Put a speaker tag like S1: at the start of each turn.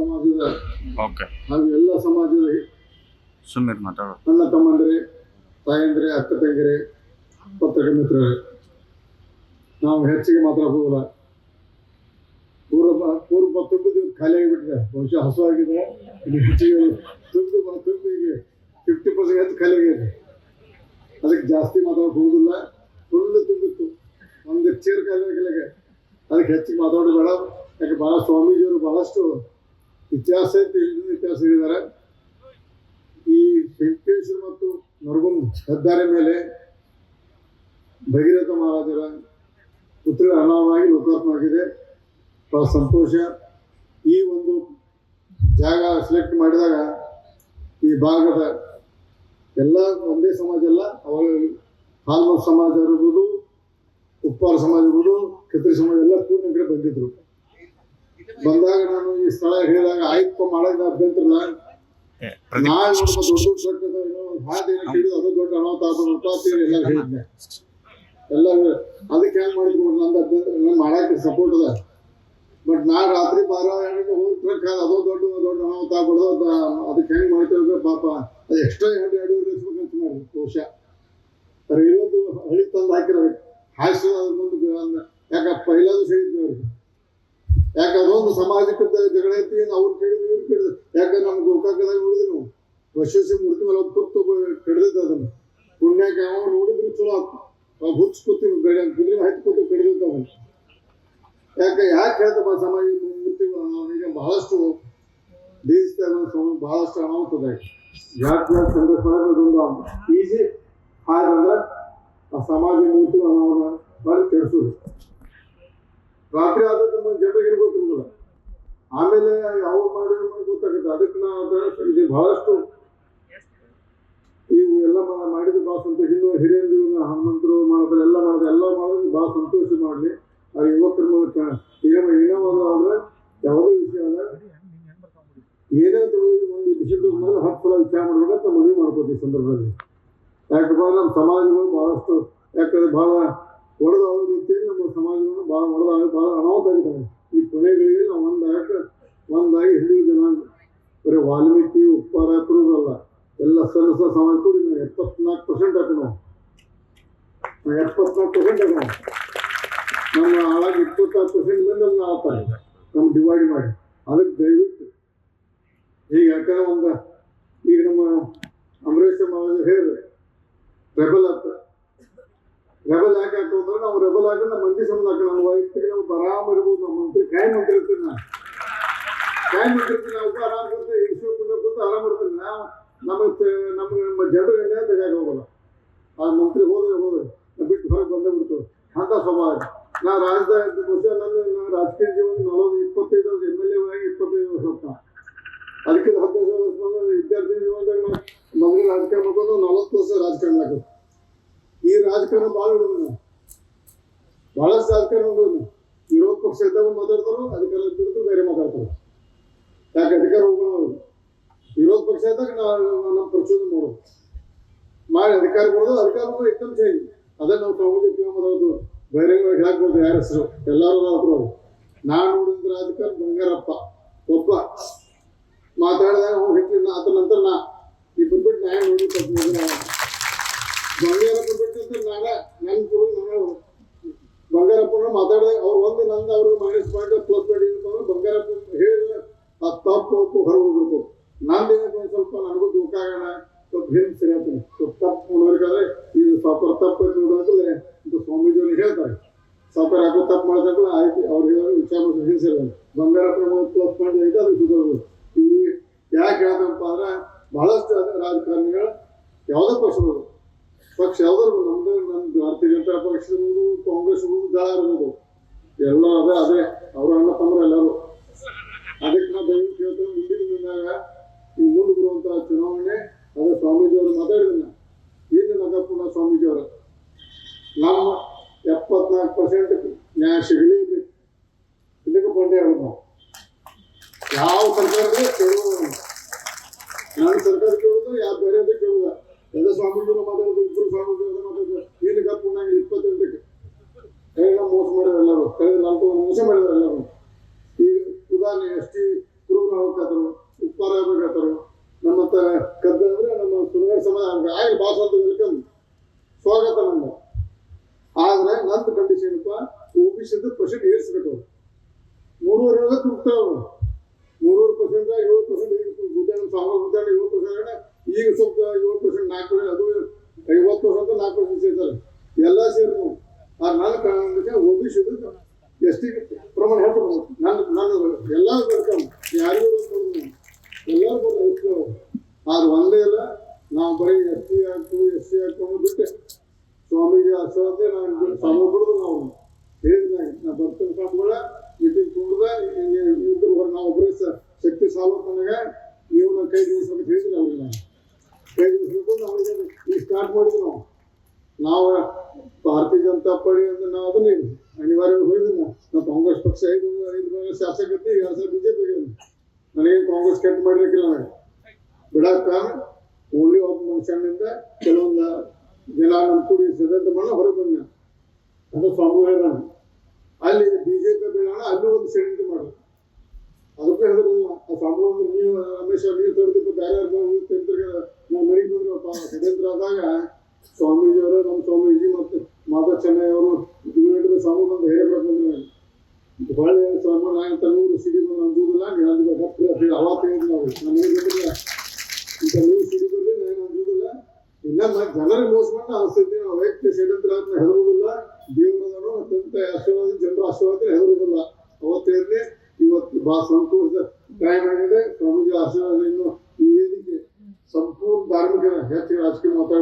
S1: ಸಮಾಜದ
S2: ಓಕೆ.
S1: ಹಾಗೂ ಎಲ್ಲ ಸಮಾಜದ
S2: ಸುಮ್ಮನೆ ಮಾತಾಡೋ
S1: ಅಣ್ಣ ತಮ್ಮಂದ್ರೆ ತಾಯಂದ್ರೆ ಅಕ್ಕ ತಂಗಿರೆ ಪತ್ರಿಕೆ ಮಿತ್ರರೇ ನಾವು ಹೆಚ್ಚಿಗೆ ಮಾತಾಡಬಹುದಿಲ್ಲ ಪೂರ್ವ ಪೂರ್ವ ತುಂಬಿದ ಖಾಲಿ ಆಗಿಬಿಟ್ಟಿದೆ. ಬಹುಶಃ ಹಸು ಆಗಿದೆ. ಹೆಚ್ಚಿಗೆ ತುಂಬಿ ಬ- ತುಂಬಿ ಈಗ ಫಿಫ್ಟಿ ಪರ್ಸೆಂಟ್ ಹೆಚ್ಚು ಖಾಲಿ ಆಗಿದೆ. ಅದಕ್ಕೆ ಜಾಸ್ತಿ ಮಾತಾಡಕ್ ಹೋಗುದಿಲ್ಲ. ಫುಲ್ಲು ತುಂಬಿತ್ತು. ಒಂದು ಚೇರ್ ಖಾಲಿ ಅದಕ್ಕೆ ಹೆಚ್ಚಿಗೆ ಮಾತಾಡೋದು ಬೇಡ. ಯಾಕೆ ಭಾಳ ಸ್ವಾಮೀಜಿಯವರು ಬಹಳಷ್ಟು ಇತಿಹಾಸ ಇತಿಹಾಸ ಹೇಳಿದ್ದಾರೆ. ಈ ವೆಂಕಟೇಶ್ವರ ಮತ್ತು ನರಗುಂ ಹೆದ್ದಾರಿ ಮೇಲೆ ಭಗೀರಥ ಮಹಾರಾಜರ ಪುತ್ರ ಅನಾವಾಗಿ ಲೋಕಾರ್ಪಣೆ ಆಗಿದೆ. ಬಹಳ ಸಂತೋಷ. ಈ ಒಂದು ಜಾಗ ಸೆಲೆಕ್ಟ್ ಮಾಡಿದಾಗ ಈ ಭಾಗದ ಎಲ್ಲ ಒಂದೇ ಸಮಾಜ ಅಲ್ಲ ಅವಾಗ ಹಾಲ್ಮೋಸ್ ಸಮಾಜ ಇರ್ಬೋದು, ಉಪ್ಪಾರ ಸಮಾಜ ಇರ್ಬೋದು ಕತ್ರಿ ಸಮಾಜ ಎಲ್ಲ ನಮ್ಮ ಕಡೆ ಬಂದಿದ್ರು. ಬಂದಾಗ ನಾನು ಈ ಸ್ಥಳ ಹೇಳಿದಾಗ ಆಯ್ತು ಮಾಡೋದ ಅಭ್ಯಂತರ ನಾಳೆ ನೋಡ್ಬೇಕು ದೊಡ್ಡ ದೊಡ್ಡ ಅದು ದೊಡ್ಡ ಅನಾಹುತ ಅಂತ ಎಲ್ಲ ಹೇಳಿದ್ದೆ. ಎಲ್ಲ ಅದಕ್ಕೆ ಹೆಂಗ್ ಮಾಡಿದ್ರು ನಂದು ಅಭ್ಯಂತರ ನಾನು ಮಾಡಕ್ಕೆ ಸಪೋರ್ಟ್ ಅದ. ಬಟ್ ನಾ ರಾತ್ರಿ ಬಾರ ಹೋಗಿ ಟ್ರಕ್ ಅದೋ ದೊಡ್ಡ ದೊಡ್ಡ ಅನಾಹುತ ಆಗ್ಬಿಡೋದು ಅದ- ಅದಕ್ಕೆ ಹೆಂಗ್ ಮಾಡ್ತಿರ್ಬೇಕು ಪಾಪ. ಅದು ಎಕ್ಸ್ಟ್ರಾ ಎರಡು ಎರಡು ಇರಿಸ್ಬೇಕಂತ ಮಾಡಿ ಬಹುಶಃ. ಇರೋದು ಹಳಿ ತಂದು ಹಾಕಿರೋದು. ಹಾಸ್ಯ ಮುಂದೆ ಯಾಕೆ ಯಾಕ ಪೈಲಾದು ಹೇಳಿದ್ವಿ ಅವ್ರಿಗೆ. ಯಾಕೆ ಅದೊಂದು ಸಾಮಾಜಿಕ ದ- ಜಗಳ ಐತಿ ಅವ್ರು ಕೇಳಿದ್ರು, ಇವ್ರು ಕೇಳಿದ್ರು. ಯಾಕಂದ್ರೆ ನಮ್ಗೆ ಗೋಕಾಕದಾಗ ನೋಡಿದ್ರು? ವರ್ಷ ಮೂರ್ತಿ ಮೇಲೆ ಒಂದು ತುತ್ತು ಕಡಿದಿದ್ದ ಅದನ್ನು. ಪುಣ್ಯಾಕ ಅವ ನೋಡಿದ್ರು ಚಲೋ ಆ ಹುಚ್ಚ ಕೂತಿ ಬೆಳೆ ಕುದುರೆ ಹತ್ತು ಕೂತು ಕಡಿದಿದ್ದ ಅವನು. ಯಾಕೆ ಯಾಕೆ ಹೇಳ್ತಪ್ಪ ಸಮಾಜ ಮೂರ್ತಿಗಳು ಈಗ ಬಹಳಷ್ಟು ದೇಶದಾಗ ಬಹಳಷ್ಟು ಅನಾಹುತದ ಯಾಕೆ ಸಂಘರ್ಷ ಮಾಡೋದೊಂದು ಈಸಿ. ಹಾಗಂದ್ರೆ ಆ ಸಮಾಜ ಮೂರ್ತಿಗಳು ಅನಾಹುತ ಮಾಡಿ ಕೆಡಿಸೋದು. ರಾತ್ರಿ ಆದ ನಮ್ಮ ಜನರಿಗೆ ಗೊತ್ತಿರೋದಿಲ್ಲ ಆಮೇಲೆ ಯಾವ ಮಾಡಿದ್ರು ಗೊತ್ತಾಗುತ್ತೆ. ಅದಕ್ಕೆ ನಾ ಇದು ಬಹಳಷ್ಟು ಇವು ಎಲ್ಲ ಮಾಡಿದ ಬಹಳ ಸಂತೋಷ. ಇನ್ನು ಹಿರಿಯರು ಹನುಮಂತರು ಮಾಡಿದ್ರೆ ಎಲ್ಲ ಮಾಡಿದ್ರೆ ಎಲ್ಲ ಮಾಡಿದ್ರೆ ಬಹಳ ಸಂತೋಷ ಮಾಡಲಿ. ಆ ಯುವಕರ ಮೂಲಕ ಏನೋ ಏನೋ ಅಂದ್ರೆ ಯಾವುದೇ ವಿಷಯ ಅಲ್ಲ ಏನೇ ತಿಳಿದು ಒಂದು ವಿಷಯದ ಮೇಲೆ ಹತ್ತು ಸಲ ವಿಚಾರ ಮಾಡ್ಬೇಕಂತ ಮನವಿ ಮಾಡ್ಕೋತೀವಿ ಸಂದರ್ಭದಲ್ಲಿ. ಯಾಕಪ್ಪ ನಮ್ಮ ಸಮಾಜಗಳು ಬಹಳಷ್ಟು ಯಾಕಂದ್ರೆ ಬಹಳ ಒಡೆದ ರೀತಿ ನಮ್ಮ ಸಮಾಜವನ್ನು ಭಾಳ ಒಡೆದ ಭಾಳ ಅನಾಹುತ ಆಗಿದ್ದಾವೆ ಈ ಕೊನೆಗಳಿಗೆ ನಾವು ಒಂದಾಗ ಒಂದಾಗಿ ಹಿಂದೂ ಜನಾಂಗ. ಬರೀ ವಾಲ್ಮೀಕಿ, ಉಪ್ಪಾರ ಕುರುಬಲ್ಲ ಎಲ್ಲ ಸಣ್ಣ ಸಮಾಜ ಕೂಡಿ ನಾವು ಎಪ್ಪತ್ನಾಲ್ಕು ಪರ್ಸೆಂಟ್ ಹಾಕೋಣ. ನಾವು ಎಪ್ಪತ್ನಾಲ್ಕು ಪರ್ಸೆಂಟ್ ಹಾಕೋಣ. ನಮ್ಮ ಆಳಾಗ ಇಪ್ಪತ್ತಾರು ಪರ್ಸೆಂಟ್ ಮಂದಿ ನಮ್ಗೆ ಆಳ್ತಾರೆ ನಮ್ಮ ಡಿವೈಡ್ ಮಾಡಿ. ಅದಕ್ಕೆ ದಯವಿಟ್ಟು. ಈಗ ಯಾಕಂದ್ರೆ ಒಂದು, ಈಗ ನಮ್ಮ ಅಮರೇಶ್ ಮಹಾರಾಜ್ ಹೇಳಿದ್ರೆ ಪ್ರಬಲ ಅಂತ ರೆಬಲ್ ಯಾಕೆ ಹಾಕೋದ್ರೆ ನಾವು ರೆಬಲ್ ಆಗಿ ನಮ್ಮ ಮಂದಿ ಸಂಬಂಧ ಹಾಕೋಣ. ನಮ್ಮ ವೈಯಕ್ತಿಕ ನಾವು ಆರಾಮ್ ಇರ್ಬೋದು, ನಮ್ಮ ಮಂತ್ರಿ ಕಾಯಂ ಮಂತ್ರಿ ಇರ್ತೀನಿ ನಾನು. ಕಾಯಂ ಮಂತ್ರಿ ಇರ್ತೀನಿ ನಾವು ಆರಾಮ್ ಇರುತ್ತೆ ಇಶ್ಯೂ ಕೂತ ಆರಾಮ್ ಇರ್ತೀನಿ. ನಾವು ನಮಗೆ ನಮ್ಮ ಜನರು ಎಣ್ಣೆ ತೆಗಿಯಾಕ ಹೋಗಲ್ಲ. ಆ ಮಂತ್ರಿ ಹೋದ್ರೆ ಹೋದ್ರೆ ಬಿಟ್ಟು ಹೊರಗೆ ಬಂದೇ ಬಿಡ್ತು ಅಂತ ಸ್ವಭಾವ ನಾ ರಾಜಧಾನಿ ಬಹುಶಃ ನನ್ನ ರಾಜಕೀಯ ಜೀವನ ನಲವತ್ತು, ಇಪ್ಪತ್ತೈದು ವರ್ಷ ಎಂ ಎಲ್ ಎ ಆಗಿ ಇಪ್ಪತ್ತೈದು ವರ್ಷ ಅಂತ ಅದಕ್ಕಿಂತ ಹದಿನೈದು ವರ್ಷ ಬಂದ ವಿದ್ಯಾರ್ಥಿ ಜೀವನದಾಗ ನಾ ಮೊದಲು ರಾಜಕಾರಣ ಮಾಡ್ಕೊಂಡು ನಲವತ್ತು ವರ್ಷ ರಾಜಕಾರಣ ಹಾಕೋದು ಈ ರಾಜಕಾರಣ ಭಾಳ ಬಹಳಷ್ಟು ರಾಜಕಾರಣ ನೋಡೋದು ವಿರೋಧ ಪಕ್ಷ ಇದ್ದಾಗ ಮಾತಾಡ್ತಾರೋ, ಅಧಿಕಾರ ಇದ್ದಿದ್ದು ಬೇರೆ ಮಾತಾಡ್ತಾರೆ. ಯಾಕೆ ಅಧಿಕಾರ ಹೋಗೋದು ವಿರೋಧ ಪಕ್ಷ ಇದ್ದಾಗ ನಾವು ನಮ್ಮ ಪ್ರಚೋದನೆ ಮಾಡೋದು ಮಾಡಿ ಅಧಿಕಾರ ಕೊಡೋದು, ಅಧಿಕಾರ ಏಕದಮ್ ಚೇಂಜ್ ಅದೇ ನಾವು ಸಾಮಾಜಿಕ ಮಾತಾಡೋದು. ಬಹಿರಂಗವಾಗಿ ಹಾಕ್ಬೋದು ಯಾರ ಹೆಸರು? ಎಲ್ಲರೂ ಹತ್ರ ನಾನು ನೋಡಿದ ರಾಜಕಾರಣ ಬಂಗಾರಪ್ಪ. ಒಬ್ಬ ಮಾತಾಡಿದಾಗ ಅವ್ನು ಅದ್ರ ನಂತರ ನಾ ಈ ಬಂದ್ಬಿಟ್ಟು ನ್ಯಾಯ ನೋಡಿ ನಾನ ನನ್ನ ಕೂಡ ನಾನು ಬಂಗಾರಪ್ಪನ ಮಾತಾಡಿದಾಗ ಅವ್ರು ಒಂದು ನಂದು ಅವ್ರಿಗೆ ಮೈನಸ್ ಪಾಯಿಂಟ್ ಪ್ಲಸ್ ಪಾಯಿಂಟ್ ಏನಪ್ಪ ಅಂದ್ರೆ ಬಂಗಾರಪ್ಪ ಹೇಳಿದ್ರೆ ಆ ತಪ್ಪು ಒಪ್ಪು ಹೊರಗೆ ಹೋಗ್ಬಿಡ್ತು ನಂದು ಏನಪ್ಪ ಒಂದು ಸ್ವಲ್ಪ ನನಗೂ ದುಃಖಾಗೋಣ ಸ್ವಲ್ಪ ಹಿಂದೆ ಸರಿ ಆಗ್ತದೆ ಸ್ವಲ್ಪ ತಪ್ಪು ನೋಡ್ಬೇಕಾದ್ರೆ ಇದು ಸ್ವಲ್ಪ ತಪ್ಪು ಅಂತ ನೋಡೋದ್ರೆ ಇದು ಸ್ವಾಮೀಜಿಯವ್ರಿಗೆ ಹೇಳ್ತಾರೆ. ಸ್ವಲ್ಪ ಯಾಕೋ ತಪ್ಪು ಮಾಡ್ದಂದ್ರೆ ಆಯ್ತು ಅವ್ರಿಗೆ ವಿಚಾರ ಮಾಡಿ ಹಿಂದೆ ಸರಿ ಬಂಗಾರ ಪ್ರಮಾಣ ಪ್ಲಸ್ ಪಾಯಿಂಟ್ ಅದು ಸುಧಾರ ಈ ಯಾಕೆ ಹೇಳ್ದಪ್ಪ ಅಂದ್ರೆ ಬಹಳಷ್ಟು ರಾಜಕಾರಣಿಗಳು ಯಾವುದೇ ಪಕ್ಷಗಳು ಪಕ್ಷ ಯಾವ್ದಾರು ನಮ್ದು ನಮ್ಮ ಭಾರತೀಯ ಜನತಾ ಪಕ್ಷ ಇರ್ಬೋದು, ಕಾಂಗ್ರೆಸ್ ಇರ್ಬೋದು, ದಳ ಇರ್ಬೋದು. ಎಲ್ಲ ಅದೇ ಅದೇ. ಅವ್ರ ಅಣ್ಣ ತಮ್ಮ ಎಲ್ಲರೂ. ಅದಕ್ಕೆ ನಾವು ದಯವಿಟ್ಟು ಕೇಳ್ತೇವೆ ಮುಂದಿನ ದಿನದಾಗ ಈ ಮುಂದೆ ಬರುವಂತಹ ಚುನಾವಣೆ ಸ್ವಾಮೀಜಿಯವರು ಮಾತಾಡಿದ ಇಲ್ಲಿ ನಾಗಪ್ಪನ ಸ್ವಾಮೀಜಿಯವರ ನಮ್ಮ ಎಪ್ಪತ್ನಾಲ್ಕು ಪರ್ಸೆಂಟ್ ನ್ಯಾಯ ಸಿಗಲೇಬೇಕು ಇದಕ್ಕೆ ಬಂಡೆ ಹೇಳೋದು ನಾವು. ಯಾವ ಸರ್ಕಾರದಲ್ಲೂ ಕೇಳುವುದು ನಾನು ಸರ್ಕಾರ ಕೇಳುವುದು ಯಾವ ಬೇರೆ ಕೇಳುವುದ ಎಲ್ಲ ಸ್ವಾಮೀಜಿಗಳು ಮಾತಾಡೋದು ಇಬ್ಬರು ಸ್ವಾಮೀಜಿಯವರು ಮಾತಾಡೋದು. ಏನಕ್ಕೆ ಪುಣ್ಯ ಇಪ್ಪತ್ತೆಂಟಕ್ಕೆ ಎಲ್ಲ ಮೋಸ ಮಾಡಿದ್ರು ಎಲ್ಲರೂ. ಕೈ ನಾಲ್ಕು ಮೋಸ ಮಾಡಿದ್ರು ಎಲ್ಲರೂ. ಈಗ ಉದಾಹರಣೆ ಎಸ್ ಟಿ ಕುರುಬನ ಉಪ್ಪಾರ ಹೋಗ್ತಾತರು ನಮ್ಮ ಹತ್ರ ಕದ್ದಂದ್ರೆ ಕುರುಬ ಭಾಳ ಅಂತ ವೆಲ್ಕಮ್ ಸ್ವಾಗತ ನಮ್ಗೆ ಆದ್ರೆ ನಂದು ಕಂಡೀಷನ್ ಏನಪ್ಪ? ಒ ಬಿ ಪರ್ಸೆಂಟ್ ಏರಿಸ್ಬೇಕು. ಮೂರುವರೆ ಒಳಗೆ ಅವ್ರು. ಮೂರುವರೆ ಪರ್ಸೆಂಟ್ ಏಳು ಪರ್ಸೆಂಟ್ ಈಗ ಗುದ್ದಾಣ ಸಾವಿರ ಗುದ್ದಾಣ ಏಳು ಪರ್ಸೆಂಟ್ ಈಗ ಸ್ವಲ್ಪ ಏಳು ಪರ್ಸೆಂಟ್ ನಾಲ್ಕು ಅದು ಐವತ್ತು ಪರ್ಸೆಂಟ್ ನಾಲ್ಕು ಪರ್ಸೆಂಟ್ ಸೇರ್ತಾರೆ. ಎಲ್ಲ ಸೇರಿ ನಾವು ಆ ನಾಲ್ಕು ಒ ಬಿ ಸಿ ಎಸ್ ಪ್ರಮಾಣ ಹೆಚ್ಚು ನನ್ನ ನನ್ನ ಎಲ್ಲ ವೆಲ್ಕಮ್ ಯಾರಿಗೂ ವಿರೋಧ ಮಾಡೋದು ನಾನು. ಎಲ್ಲರೂ ಬಂದು ಐಸ್ಕೊಳ್ಳೋ ಆದ್ರೆ ಒಂದೇ ಇಲ್ಲ ನಾವು ಬರೀ ಎಸ್ ಟಿ ಆಗ್ತು ಎಸ್ ಸಿ ಆಗ್ತು ಅನ್ನೋದು ಬಿಟ್ಟೆ ಸ್ವಾಮೀಜಿ ಆಶೀರ್ವಾದ ನಾನು ಸ್ವಾಮಿ ಬಿಡುದು ನಾವು ಹೇಳಿದ ನಾ ಬರ್ತೇನೆ ಸ್ವಾಮಿಗಳ ಮೀಟಿಂಗ್ ತುಂಬಿದ ಹಿಂಗೆ ಇಬ್ಬರು ಹೊರ ನಾವು ಒಬ್ಬರೇ ಸ- ಶಕ್ತಿ ಸಾಲ ನನಗೆ ನೀವು ನನ್ನ ಕೈ ಜೋಡಿಸ್ಬೇಕು ಹೇಳಿದ್ರಿ ಅವ್ರಿಗೆ ನಾನು ಕೈ ಜೋಡಿಸ್ಬೇಕು ನಾವು ಈಗ ಸ್ಟಾರ್ಟ್ ಮಾಡಿದ್ವಿ ನಾವು ನಾವು ಭಾರತೀಯ ಜನತಾ ಪಾರ್ಟಿ ಅಂದ್ರೆ ನಾವು ಅದನ್ನೇ ಅನಿವಾರ್ಯವಾಗಿ ಹೋಗಿದ್ದೆ ನಾವು ಕಾಂಗ್ರೆಸ್ ಪಕ್ಷ ಐದು ಐದು ವರ್ಷ ಶಾಸಕತ್ತಿ ಎರಡು ಸಲ ಬಿಜೆಪಿ ನನಗೆ ಕಾಂಗ್ರೆಸ್ ಕೆಟ್ಟ ಮಾಡಿರಕ್ಕಿಲ್ಲ ನನಗೆ ಬಿಡಾಕ ಓನ್ಲಿ ಒಬ್ಬ ಮನುಷ್ಯನಿಂದ ಕೆಲವೊಂದು ಜನ ನಮ್ಮ ಕೂಡಿ ಸಿದ್ಧಾಂತ ಮಾಡಿ ಹೊರಗೆ ಬಂದ. ಅದು ಸ್ವಾಮಿ ಹೇಳೋಣ ಅಲ್ಲಿ ಬಿಜೆಪಿ ಬೇಡ ಅಲ್ಲಿ ಒಂದು ಷಡ್ಯಂತ್ರ ಮಾಡು. ಅದಕ್ಕೆ ಹೇಳಿದ್ರಲ್ಲ ಆ ಸ್ವಾಮಿ ಒಂದು ನೀವು, ರಮೇಶ್, ನೀವು ತೊಡೆದಿದ್ದು ಬೇರೆ ನಾವು ಮನೆಗೆ ಬಂದ್ರಪ್ಪ ಷಡ್ಯಂತ್ರ ಆದಾಗ ಸ್ವಾಮೀಜಿಯವರು, ನಮ್ಮ ಸ್ವಾಮೀಜಿ ಮತ್ತು ಮಾತಾ ಚೆನ್ನೈ ಅವರು ಇವೆರಡು ಸ್ವಾಮಿ ಬಂದು ಹೇಳಬೇಕು ಬಂದ್ರೆ ಹೊಳ್ಳಿ ಸ್ವಾಮಿ ನಾನು ತನ್ನೂರು ಸಿಡಿ ಬಂದು ಅಂಜುದಿಲ್ಲ ನೀವು ಹತ್ರ ತೆಗೆದು ನಾವು. ನನಗೆ ಗೊತ್ತಿಲ್ಲ ಇಂಥ ನೂರು ಸಿಡಿ ನಾನು ಮ- ಜನರಿಗೆ ಮೋಸ ಮಾಡಿ ಸ್ಥಿತಿ ನಾವು ವೈಯಕ್ತಿಕ ಷಡ್ಯಂತ್ರ ಹೆದರುವುದಿಲ್ಲ. ದೇವರದನು ಅತ್ಯಂತ ಆಶೀರ್ವಾದ, ಜನರ ಆಶೀರ್ವಾದ ಹೆದರುವುದಿಲ್ಲ. ಅವತ್ತೇನೆ ಇವತ್ತು ಬಹಳ ಸಂತೋಷದ ಟೈಮ್ ಆಗಿದೆ. ಸ್ವಾಮೀಜಿ ಆಶೀರ್ವಾದ